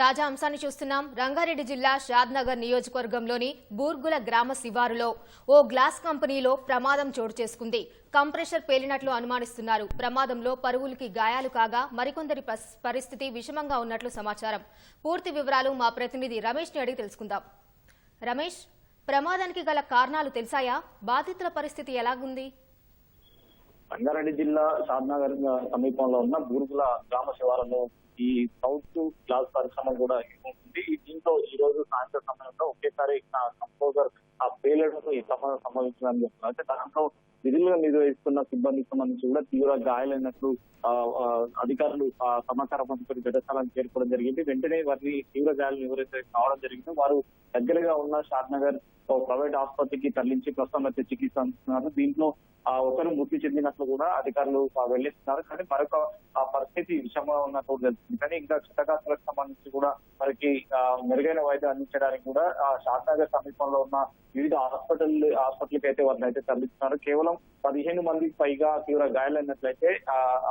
తాజా అంశాన్ని చూస్తున్నాం. రంగారెడ్డి జిల్లా షాద్నగర్ నియోజకవర్గంలోని బూర్గుల గ్రామ శివారులో ఓ గ్లాస్ కంపెనీలో ప్రమాదం చోటు చేసుకుంది. కంప్రెషర్ పేలినట్లు అనుమానిస్తున్నారు. ప్రమాదంలో పరువులకి గాయాలు కాగా మరికొందరి పరిస్థితి విషమంగా ఉన్నట్లు సమాచారం. పూర్తి వివరాలు మా ప్రతినిధి రమేష్ని అడిగి తెలుసుకుందాం. రమేష్ ప్రమాదానికి గల కారణాలు తెలిసాయా? బాధితుల పరిస్థితి ఎలాగుంది? సంగారెడ్డి జిల్లా షాద్నగర్ సమీపంలో ఉన్న బూర్గుల గ్రామ శివారంలో ఈ సౌత్ గ్లాస్ పరిశ్రమ కూడా ఉంటుంది ఈ దీంతో ఈ రోజు సాయంత్రం సమయంలో ఒకేసారి కంపోజర్ ఆ పేలడంతో ఈ ప్రమాదం సంభవించిందని చెప్తున్నారు అయితే దాంట్లో విధులుగా నిర్వహిస్తున్న సిబ్బందికి సంబంధించి కూడా తీవ్ర గాయాలైనట్లు అధికారులు ఆ సమాచారం అందుకుని ఘటస్థలానికి చేరుకోవడం జరిగింది. వెంటనే వారిని తీవ్ర గాయాలు ఎవరైతే కావడం జరిగిందో. వారు దగ్గరగా ఉన్న షాద్నగర్ ప్రైవేట్ ఆసుపత్రికి తరలించి ప్రస్తుతం అయితే చికిత్స అందిస్తున్నారు. దీంట్లో ఒకరు మృతి చెందినట్లు కూడా అధికారులు ఆ, కానీ మరొక ఆ పరిస్థితి విషమంగా ఉన్నట్టు తెలుస్తుంది. కానీ ఇంకా చిత్తగాత్రకు సంబంధించి కూడా వారికి మెరుగైన వైద్యం అందించడానికి కూడా షాద్నగర్ సమీపంలో ఉన్న వివిధ హాస్పిటల్ హాస్పిటల్కి అయితే వారిని అయితే తరలిస్తున్నారు. కేవలం పదిహేను మందికి పైగా తీవ్ర గాయాలైనట్లయితే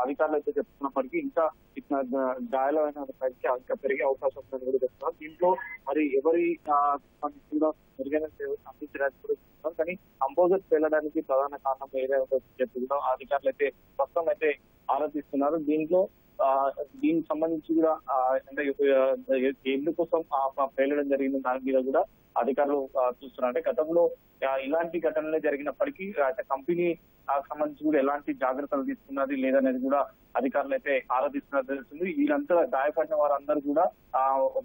అధికారులు అయితే చెప్తున్నప్పటికీ ఇంకా ఇట్లా గాయాలైన ఇంకా పెరిగే అవకాశం ఉందని కూడా చెప్తున్నారు. దీంట్లో మరి ఎవరి కూడా మెరుగైన అందించడానికి కూడా చెప్తున్నారు. కానీ కంపోజర్స్ వెళ్ళడానికి ప్రధాన కారణం ఏదైనా చెప్పి కూడా అధికారులు అయితే ప్రస్తుతం అయితే ఆరోపిస్తున్నారు. దీంట్లో దీనికి సంబంధించి కూడా అంటే ఎందుకోసం కోసం పేలడం జరిగింది దాని మీద కూడా అధికారులు చూస్తున్నారు. అంటే గతంలో ఇలాంటి ఘటనలే జరిగినప్పటికీ అంటే కంపెనీ సంబంధించి కూడా ఎలాంటి జాగ్రత్తలు తీసుకున్నది లేదనేది కూడా అధికారులు అయితే ఆరాధిస్తున్నట్టు తెలుస్తుంది. వీళ్ళంతా గాయపడిన వారందరూ కూడా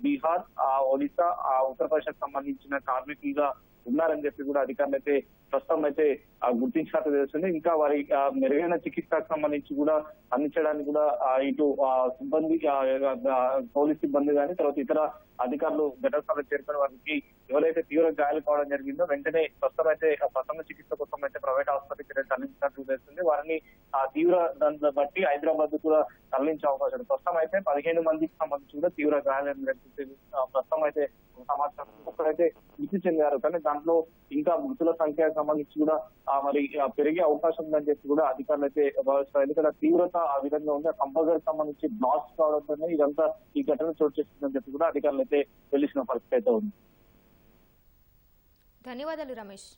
బీహార్ ఒడిశా ఆ ఉత్తరప్రదేశ్ సంబంధించిన కార్మికులుగా ఉన్నారని చెప్పి కూడా అధికారులు అయితే ప్రస్తుతం అయితే గుర్తించినట్టు తెలుస్తుంది. ఇంకా వారి మెరుగైన చికిత్సకు సంబంధించి కూడా అందించడానికి కూడా ఇటు సిబ్బంది పోలీస్ సిబ్బంది కానీ తర్వాత ఇతర అధికారులు ఘటనస్థలం చేరుకుని వారికి ఎవరైతే తీవ్ర గాయాలు కావడం జరిగిందో వెంటనే ప్రస్తుతం అయితే ప్రథమ చికిత్స కోసం అయితే ప్రైవేట్ ఆసుపత్రికి తరలించినట్టు తెలుస్తుంది. వారిని ఆ తీవ్ర దాన్ని బట్టి హైదరాబాద్ కూడా తరలించే అవకాశం ప్రస్తుతం అయితే పదిహేను మందికి సంబంధించి కూడా తీవ్ర గాయాలు ప్రస్తుతం అయితే సమాచారం. ఒక్కడైతే మృతి చెందారు. కానీ దాంట్లో ఇంకా మృతుల సంఖ్య సంబంధించి కూడా మరి పెరిగే అవకాశం ఉందని చెప్పి కూడా అధికారులు అయితే భావిస్తారు ఎందుకంటే తీవ్రత ఆ విధంగా ఉంది. కంపల్సరీ సంబంధించి బ్లాస్ట్ కావడంతోనే ఇదంతా ఈ ఘటన చోటు చేస్తుందని చెప్పి కూడా అధికారులు అయితే తెలిసిన పరిస్థితి అయితే ఉంది. ధన్యవాదాలు రమేష్.